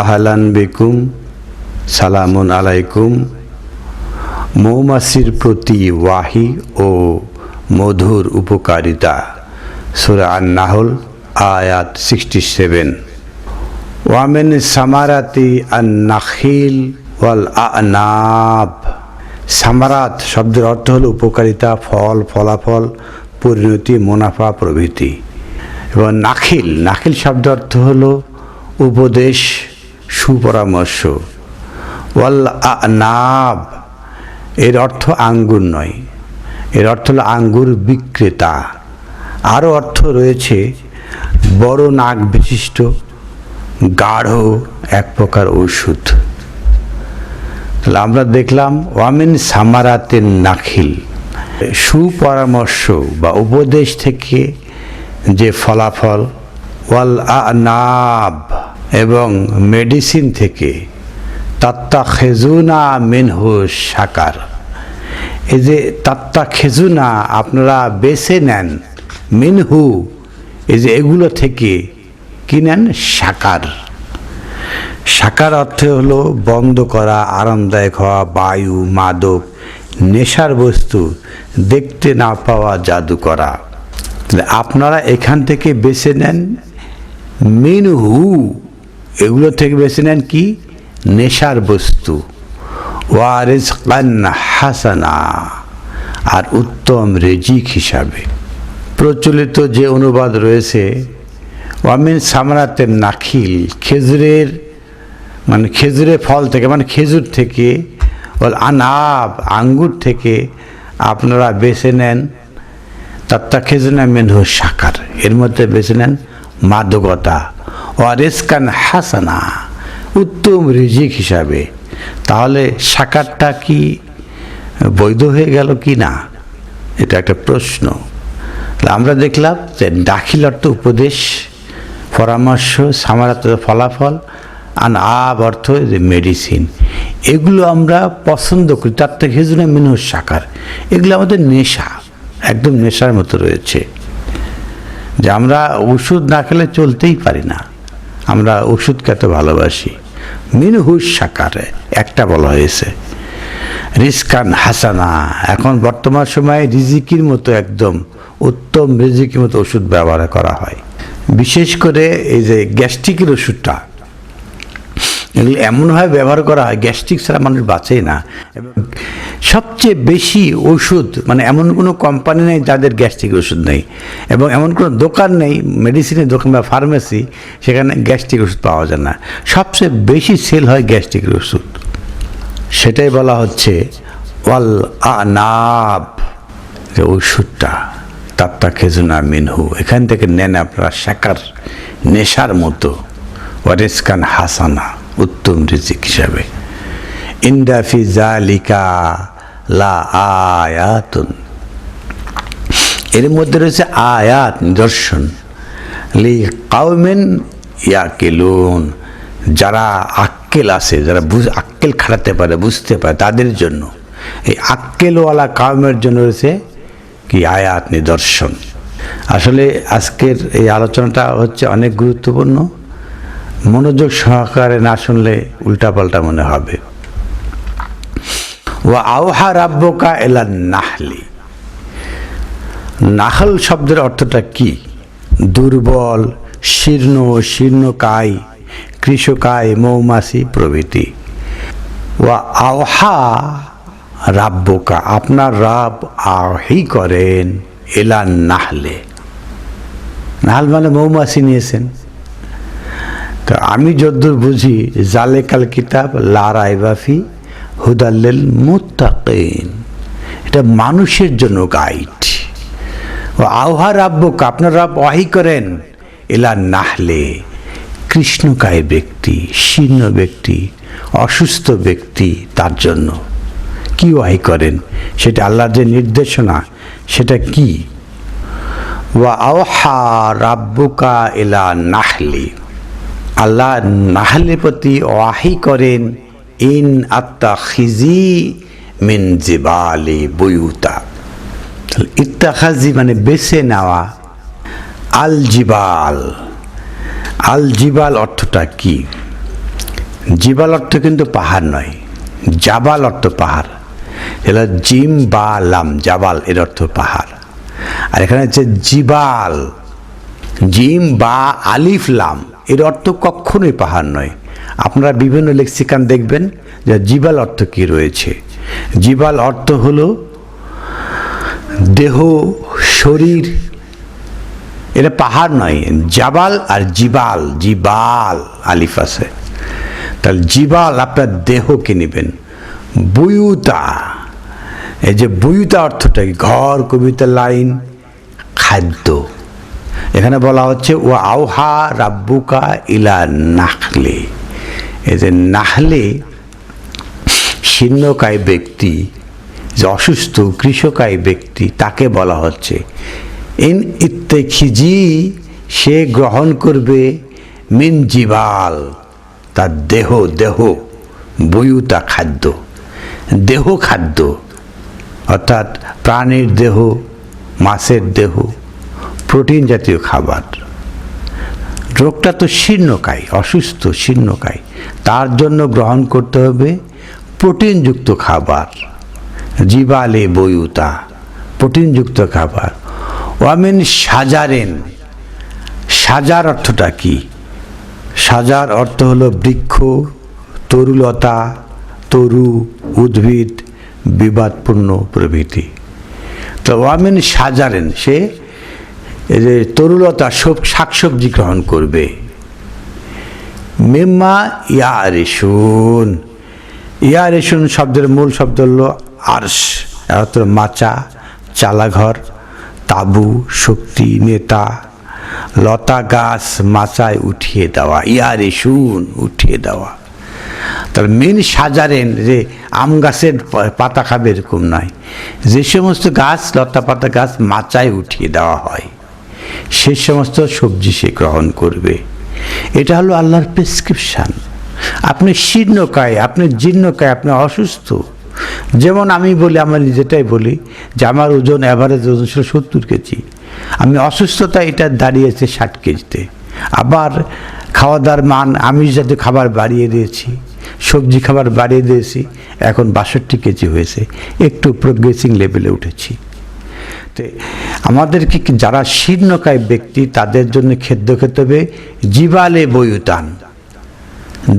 আহলান বেকুম, সালামুন আলাইকুম। মৌমাছির প্রতি ওয়াহি ও মধুর উপকারিতা। সুরা নাহল আয়াত সিক্সটি সেভেন ওয়ামেন সামারাতি আন নাখিল ওয়াল আনাব। সামারাত শব্দের অর্থ হল উপকারিতা, ফল, ফলাফল, পরিণতি, মুনাফা, প্রভৃতি। এবং নাখিল নাখিল শব্দ অর্থ হল উপদেশ সুপরামর্শ। ওয়াল আনাব এর অর্থ আঙ্গুর নয়। এর অর্থ হলো আঙ্গুর বিক্রেতা। আরও অর্থ রয়েছে, বড় নাক বিশিষ্ট, গাঢ়, এক প্রকার ওষুধ। তাহলে আমরা দেখলাম, ওয়ামিন সামারাতের নাখিল। সুপরামর্শ বা উপদেশ থেকে যে ফলাফল, ওয়াল আনাব এবং মেডিসিন থেকে তাত্তা খেজুনা মিনহু সাকার এই যে তাত্তা খেজুনা আপনারা বেছে নেন, মিনহু, এই যে এগুলো থেকে কি নেন? সাকার সাকার অর্থে হলো বন্ধ করা, আরামদায়ক হওয়া, বায়ু, মাদক, নেশার বস্তু, দেখতে না পাওয়া, জাদু করা। আপনারা এখান থেকে বেছে নেন মিনহু। এগুলো থেকে বেছে নেন কি? নেশার বস্তু। ওয়ারিজ কান হাসানা, আর উত্তম রেজিক হিসাবে। প্রচলিত যে অনুবাদ রয়েছে ওয়ামিন সামরাতের নাখিল, খেজুরের মানে খেজুরের ফল থেকে মানে খেজুর থেকে ওল আনাব, আঙ্গুর থেকে আপনারা বেছে নেন। তাত্তা খেজুনা মেনহু সাকার এর মধ্যে বেছে নেন মাদকতা। ও রেসকান হাসানা, উত্তম রিজিক হিসাবে। তাহলে সাকারটা কি বৈধ হয়ে গেল কি না? এটা একটা প্রশ্ন। আমরা দেখলাম যে দাখিল অর্থ উপদেশ, পরামর্শ, সামারাত ফলাফল, আন আব অর্থ যে মেডিসিন এগুলো আমরা পছন্দ করি। তার থেকে হেজুনা মিনহ সাকার। এগুলো আমাদের নেশা, একদম নেশার মতো রয়েছে। যে আমরা ওষুধ না খেলে চলতেই পারি না। আমরা ওষুধ খেতে ভালোবাসি। মিনহুস সাকারে একটা বলা হয়েছে। রিস্কান হাসানা, এখন বর্তমান সময়ে রিজিকির মতো একদম উত্তম রিজিকির মতো ওষুধ ব্যবহার করা হয়। বিশেষ করে এই যে গ্যাস্ট্রিকের ওষুধটা এগুলো এমনভাবে ব্যবহার করা হয়, গ্যাস্ট্রিক ছাড়া মানুষ বাঁচে না। সবচেয়ে বেশি ওষুধ মানে এমন কোনো কোম্পানি নেই যাদের গ্যাস্ট্রিক ওষুধ নেই। এবং এমন কোনো দোকান নেই মেডিসিনের দোকান বা ফার্মেসি সেখানে গ্যাস্ট্রিক ওষুধ পাওয়া যায় না। সবচেয়ে বেশি সেল হয় গ্যাস্ট্রিকের ওষুধ। সেটাই বলা হচ্ছে ওয়াল আনাব যে ওষুধটা তাত্তা খেজুনা মিনহু। এখান থেকে নেন আপনারা শাকার নেশার মতো। ওয়ারেসকান হাসানা। উত্তম রিজিক হিসাবে। ইন্দাফি জালিকা লা আয়াতুন। এর মধ্যে রয়েছে আয়াত, নিদর্শন। লি কাউমেন ইয়াকিলুন। যারা আক্কেল আছে, যারা বুঝ, আক্কেল খাটাতে পারে, বুঝতে পারে তাদের জন্য। এই আক্কেলওয়ালা কাউমের জন্য রয়েছে কি আয়াত, নিদর্শন। আসলে আজকের এই আলোচনাটা হচ্ছে অনেক গুরুত্বপূর্ণ। মনোযোগ সহকারে না শুনলে উল্টাপাল্টা মনে হবে। ও আওহা রাব্বকা এলা নাহলি। নাহল শব্দের অর্থটা কি? দুর্বল, শীর্ণ শীর্ণ শীর্ণকায়, কৃষকায়, মৌমাছি প্রভৃতি। ও আওহা রাব্বকা, আপনার রাব আহি করেন এলা নাহলে। নাহল মানে মৌমাছি নিয়েছেন। তো আমি যদ্দূর বুঝি, জালেকাল কিতাব লারাই বাফি হুদাল্লেল মুত্তাকিন। এটা মানুষের জন্য গাইড ও আহা রাব্বক, আপনার রাব ওয়াহি করেন এলা নাহলে কৃষ্ণকায় ব্যক্তি, শীর্ণ ব্যক্তি, অসুস্থ ব্যক্তি তার জন্য। কি ওয়াহি করেন? সেটা আল্লাহর যে নির্দেশনা, সেটা কি? ওয়া আওহা রাব্বুকা এলা নাহলি। আল্লাহ নাহলের প্রতি ওয়াহি করেন, ইন আত্মা খিজি মিন জিবালি বইউতা ইত্তাখাজি মানে বেছে নেওয়া। আল জিবাল। আল জিবাল অর্থটা কি? জিবাল অর্থ কিন্তু পাহাড় নয়, জাবাল অর্থ পাহাড়। এগুলো জিম বা লাম, জাবাল এর অর্থ পাহাড়। আর এখানে হচ্ছে জিবাল। জিম বা আলিফ লাম। এর অর্থ কখনোই পাহাড় নয়। আপনারা বিভিন্ন লেক্সিকান দেখবেন যে জীবাল অর্থ কি রয়েছে। জীবাল অর্থ হলো দেহ, শরীর, এটা পাহাড় নয়, জাবাল আর জিবাল জিবাল, আলিফ আছে। তাহলে জিবাল আপনার দেহকে নেবেন। বুয়ুতা, এই যে বুয়ুতা অর্থটা ঘর কবিতা লাইন, খাদ্য। এখানে বলা হচ্ছে ও আউহা রাব্বুকা ইলা নাহলে। এই যে নাহলে শীর্ণকায় ব্যক্তি, যে অসুস্থ, কৃষকায় ব্যক্তি, তাকে বলা হচ্ছে। ইন ইত্তেখিজি, সে গ্রহণ করবে মিন জিবাল, তার দেহ দেহ বয়ুতা খাদ্য, দেহ খাদ্য, অর্থাৎ প্রাণীর দেহ, মাছের দেহ প্রোটিন জাতীয় খাবার। রোগটা তো শীর্ণকায়, অসুস্থ শীর্ণকায়। তার জন্য গ্রহণ করতে হবে প্রোটিনযুক্ত খাবার। জিবালে বয়ুতা, প্রোটিনযুক্ত খাবার। ওয়ামিন সাজারেন। সাজার অর্থটা কি? সাজার অর্থ হলো বৃক্ষ, তরুলতা, তরু, উদ্ভিদ, বিবাদপূর্ণ প্রভৃতি। তো ওয়ামিন সাজারেন, সে যে তরুলতা সব শাকসবজি গ্রহণ করবে। মেম্মা ইয়া রেশুন ইয়া রেশুন শব্দের মূল শব্দ হলো এর মাচা, চালাঘর, তাবু, শক্তি, নেতা। লতা গাছ মাচায় উঠিয়ে দেওয়া ইয়া রেশুন উঠিয়ে দেওয়া। তার মেন সাজারেন যে আম গাছের পাতা খাবে এরকম নয়। যে সমস্ত গাছ, লতা পাতা গাছ মাচায় উঠিয়ে দেওয়া হয়। সে সমস্ত সবজি সে গ্রহণ করবে। এটা হলো আল্লাহর প্রেসক্রিপশান আপনি শীর্ণকায় আপনি জীর্ণকায় আপনি অসুস্থ। যেমন আমি বলি, আমার নিজেটাই বলি যে আমার ওজন অ্যাভারেজ ওজন ছিল সত্তর কেজি। আমি অসুস্থতা এটা দাঁড়িয়েছে ষাট কেজিতে। আবার খাওয়া দাওয়ার মান, আমি জাতীয় খাবার বাড়িয়ে দিয়েছি, সবজি খাবার বাড়িয়ে দিয়েছি, এখন বাষট্টি কেজি হয়েছে। একটু প্রোগ্রেসিং লেভেলে উঠেছি। তো আমাদেরকে যারা শীর্ণকায় ব্যক্তি, তাদের জন্য খেদ্য খেতে হবে? জীবালে বয়ুতান।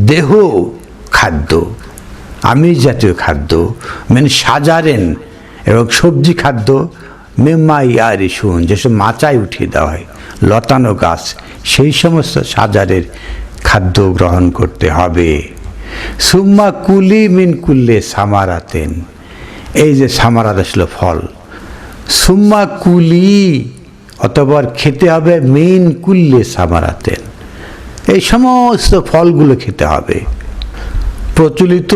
দেহ খাদ্য, আমিষ জাতীয় খাদ্য। মেন সাজারেন, এবং সবজি খাদ্য। মেম্মা ইয়ারি শুন যেসব মাচায় উঠিয়ে দেওয়া হয়, লতানো গাছ। সেই সমস্ত সাজারের খাদ্য গ্রহণ করতে হবে। সুম্মা কুলি মিন কুল্লে সামারাতেন। এই যে সামারাত আসলো ফল সুম্মা কুলি অতবার খেতে হবে মেন কুল্লে সামারাতেন। এই সমস্ত ফলগুলো খেতে হবে। প্রচলিত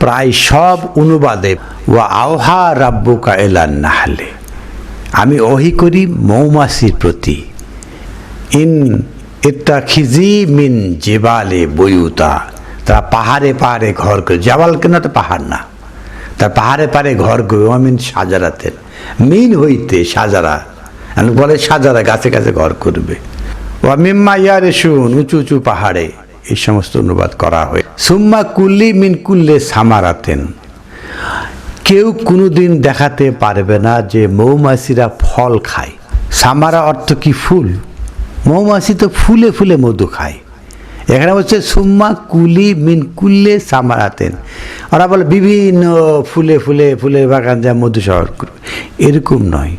প্রায় সব অনুবাদে ও আওহা রাব্বুকা এলান নাহলে আমি ওহি করি মৌমাছির প্রতি। ইন এটা খিজি মিন জেবালে বয়ুতা, তারা পাহাড়ে পাহাড়ে ঘর করে জাবাল কেন তো পাহাড় না, তার পাহাড়ে পাহাড়ে ঘর করে মিন সাজারাতেন। মিন হইতে সাজারা। বলে সাজারা, গাছে গাছে ঘর করবে। ও মিম্মা ইয়ারে শুন উঁচু উঁচু পাহাড়ে। এই সমস্ত অনুবাদ করা হয়। সুম্মা কুল্লি মিন কুল্লে সামারাতেন। কেউ কোনোদিন দেখাতে পারবে না যে মৌমাছিরা ফল খায়। সামারা অর্থ কি ফুল? মৌমাছি তো ফুলে ফুলে মধু খায়। এখানে হচ্ছে সুম্মা কুলি মিন কুল্লে সামারাতেন। ওরা বলে, বিভিন্ন ফুলে ফুলে ফুলের বাগান যা মধু শহর করবে। এরকম নয়।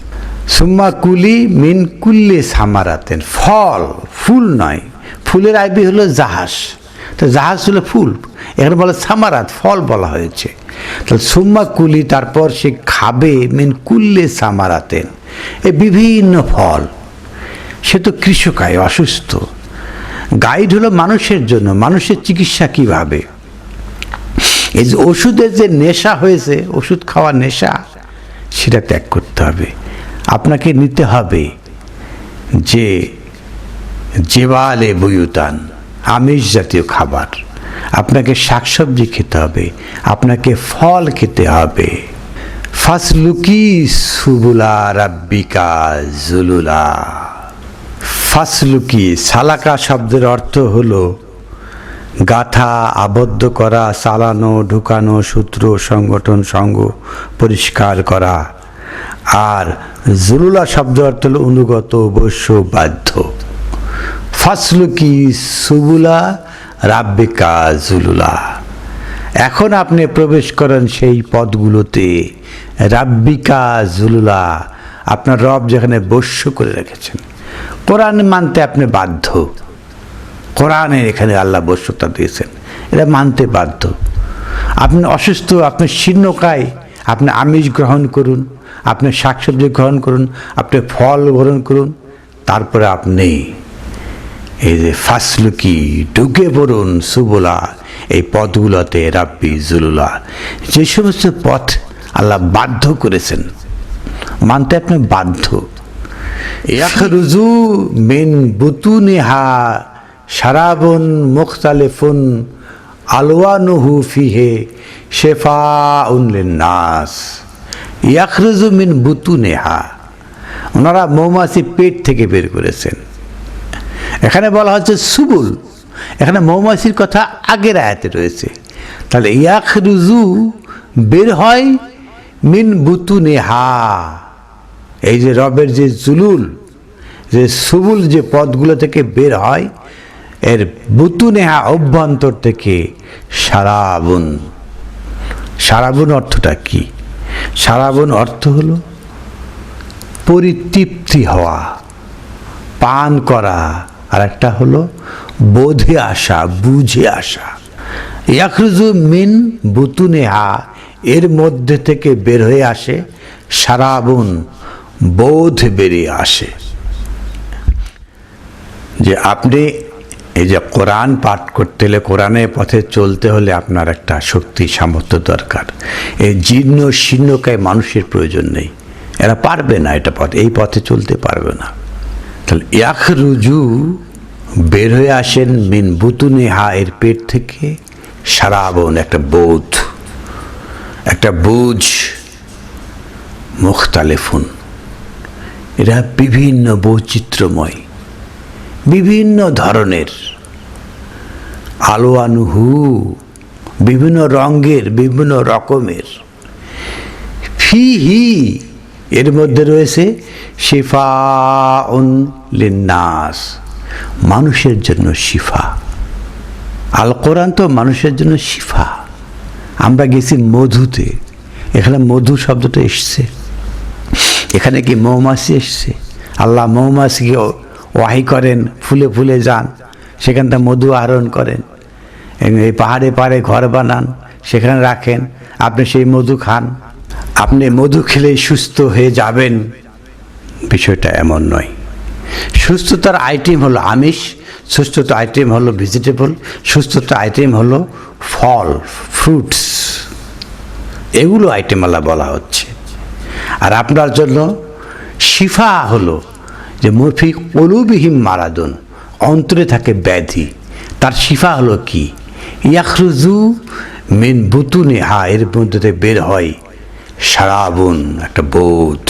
সুম্মা কুলি মিন কুল্লে সামারাতেন। ফল, ফুল নয়। ফুলের আইবি হলো জাহাজ। তো জাহাজ হলো ফুল। এখানে বলে সামারাত, ফল বলা হয়েছে। তাহলে সুম্মা কুলি, তারপর সে খাবে মিন কুল্লে সামারাতেন। এ বিভিন্ন ফল। সে তো কৃষকায় অসুস্থ। গাইড হলো মানুষের জন্য। মানুষের চিকিৎসা কীভাবে? এই যে ওষুধের যে নেশা হয়েছে, ওষুধ খাওয়ার নেশা, সেটা ত্যাগ করতে হবে। আপনাকে নিতে হবে যে জেবালে বয়ুতান, আমিষ জাতীয় খাবার। আপনাকে শাকসবজি খেতে হবে, আপনাকে ফল খেতে হবে। ফাসলুকি সুবুলা রাব্বিকা জুলুলা। ফাসলুকি সালাকা শব্দের অর্থ হলো গাথা আবদ্ধ করা, চালানো, ঢুকানো সূত্র সংগঠন সঙ্গ পরিষ্কার করা। আর জুলুলা শব্দ অর্থ হল অনুগত অবশ্য বাধ্য। ফাসলুকি সুবুলা, রাব্বিকা জুলুলা। এখন আপনি প্রবেশ করেন সেই পদগুলোতে, রাব্বিকা জুলুলা। আপনার রব যেখানে বস্য করে রেখেছেন। কোরআন মানতে আপনি বাধ্য। কোরআনে এখানে আল্লাহ বস্যতা দিয়েছেন। এটা মানতে বাধ্য। আপনি অসুস্থ, আপনি শীর্ণকায় আপনি আমিষ গ্রহণ করুন, আপনি শাকসবজি গ্রহণ করুন, আপনি ফল গ্রহণ করুন, তারপরে আপনি এই যে ফাসলুকি ঢুকে পড়ুন সুবলা, এই পথগুলোতে রাব্বি জুলুলা। যে সমস্ত পথ আল্লাহ বাধ্য করেছেন, মানতে আপনি বাধ্য। ইয়াখরুজু মিন বুতুনিহা শারাবুন মুখতালিফুন আলওয়ানুহু ফিহে শেফাউন লিন্নাস। ইয়াখরুজু মিন বুতুনিহা। ওনারা মৌমাছি পেট থেকে বের করেছেন। এখানে বলা হচ্ছে সুবুল। এখানে মৌমাছির কথা আগের আয়াতে রয়েছে। তাহলে ইয়াক রুজু বের হয় মিন বুতু নেহা এই যে রবের যে জুলুল, যে সুবুল যে পদগুলো থেকে বের হয়, এর বুতু নেহা অভ্যন্তর থেকে সারাবুন। সারাবুন অর্থটা কি? সারাবুন অর্থ হলো পরিতৃপ্তি হওয়া, পান করা, আর একটা হলো বোধে আসা, বুঝে আসা। ইয়াকরুজু মিন বুতুনেহা, এর মধ্যে থেকে বের হয়ে আসে সারাবুন। বোধ বেরিয়ে আসে। যে আপনি এই যে কোরআন পাঠ করতে হলে কোরআনের পথে চলতে হলে আপনার একটা শক্তি, সামর্থ্য দরকার। এই জীর্ণ শীর্ণকায় মানুষের প্রয়োজন নেই। এরা পারবে না এটা পথে, এই পথে চলতে পারবে না। তাহলে ইয়াক রুজু বের হয়ে আসেন মিন বুতুনে হা এর পেট থেকে সারাবন, একটা বোধ, একটা বুঝ মুখতালেফুন। এরা বিভিন্ন বৈচিত্র্যময়, বিভিন্ন ধরনের। আলোয়ানুহু, বিভিন্ন রঙের, বিভিন্ন রকমের। ফি হি, এর মধ্যে রয়েছে শিফা লিন্নাস, মানুষের জন্য শিফা। আল কোরআন তো মানুষের জন্য শিফা। আমরা গেছি মধুতে। এখানে মধু শব্দটা এসছে। এখানে কি মৌমাছি এসছে? আল্লাহ মৌমাছিকে ওয়াহি করেন, ফুলে ফুলে যান, সেখান থেকে মধু আহরণ করেন এই পাহাড়ে পাহাড়ে ঘর বানান, সেখানে রাখেন, আপনি সেই মধু খান। আপনি মধু খেলেই সুস্থ হয়ে যাবেন। বিষয়টা এমন নয়। সুস্থতার আইটেম হলো আমিষ, সুস্থতার আইটেম হলো ভেজিটেবল সুস্থতার আইটেম হলো ফল ফ্রুটস এগুলো আইটেম আল্লাহ বলা হচ্ছে। আর আপনার জন্য শিফা হলো যে মফিক অলুবিহীন মারাদন, অন্তরে থাকে ব্যাধি। তার শিফা হলো কি? ইয়াখরুজু মেন বুতুনে হা এর মধ্যে বের হয় সারাবুন একটা বোধ,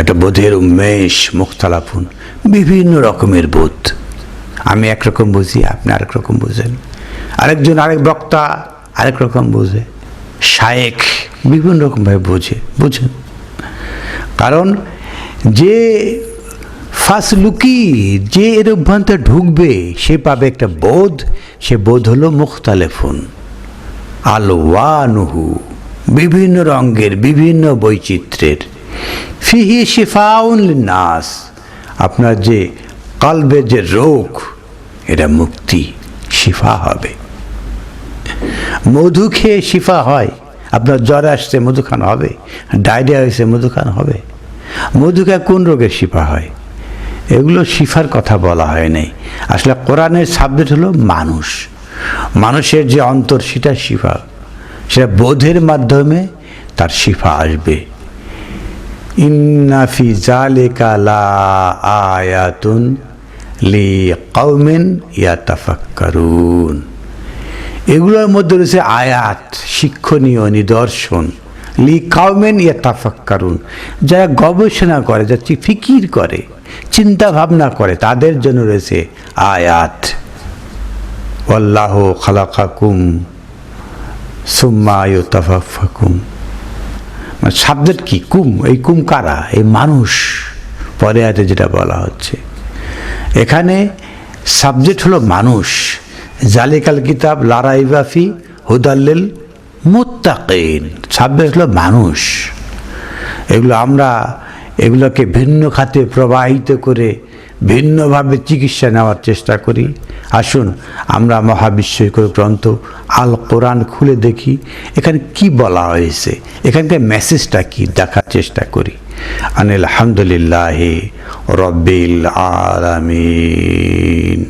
একটা বোধের উন্মেষ, মুখতালাপুন, বিভিন্ন রকমের বোধ। আমি একরকম বুঝি, আপনি আরেক রকম বুঝেন। আরেকজন আরেক বক্তা আরেক রকম বোঝে শায়েক বিভিন্ন রকমভাবে বোঝে, বুঝেন। কারণ যে ফার্স্ট লুকি, যে এর অভ্যন্তরে ঢুকবে, সে পাবে একটা বোধ, সে বোধ হলো মুখতালেফুন আলোয়ানুহু বিভিন্ন রঙের, বিভিন্ন বৈচিত্র্যের। ফিহি শিফাউন নাস আপনার যে কলবের যে রোগ, এটা মুক্তি, শিফা হবে। মধু খেয়ে শিফা হয়, আপনার জ্বর আসছে মধু খান হবে, ডায়রিয়া হয়েছে মধু খান হবে। মধু খেয়ে কোন রোগের শিফা হয়? এগুলো শিফার কথা বলা হয় নাই। আসলে কোরআনের সাবজেক্ট হলো মানুষ। মানুষের যে অন্তর, সেটা শিফা। সেটা বোধের মাধ্যমে তার শিফা আসবে। ইন্নাফি জালেকা লা আয়াতুন লি কৌমেন ইয়াতাফাক্কারুন। এগুলোর মধ্যে রয়েছে আয়াত, শিক্ষণীয় নিদর্শন। লি কাউমেন ইয়াতাফাক্কারুন। যারা গবেষণা করে যা ফিকির করে চিন্তা ভাবনা করে, তাদের জন্য রয়েছে আয়াত। আল্লাহ খালাকাকুম সুম্মা ইউতাফাকুম মানে সাবজেক্ট কি? কুম। এই কুম কারা? এই মানুষ। পরে আছে যেটা বলা হচ্ছে। এখানে সাবজেক্ট হলো মানুষ। জালিকাল কিতাব লারাইবাফি হুদাল্লিল মুত্তাকিন। সাবজেক্ট হলো মানুষ। এগুলো আমরা এগুলোকে ভিন্ন খাতে প্রবাহিত করে ভিন্নভাবে চিকিৎসা নেওয়ার চেষ্টা করি। আসুন, আমরা মহাবিশ্বকর গ্রন্থ আল কোরআন খুলে দেখি, এখানে কি বলা হয়েছে, এখানকার মেসেজটা কি দেখার চেষ্টা করি। আনিল আলহামদুলিল্লাহ রব্বিল আলামিন।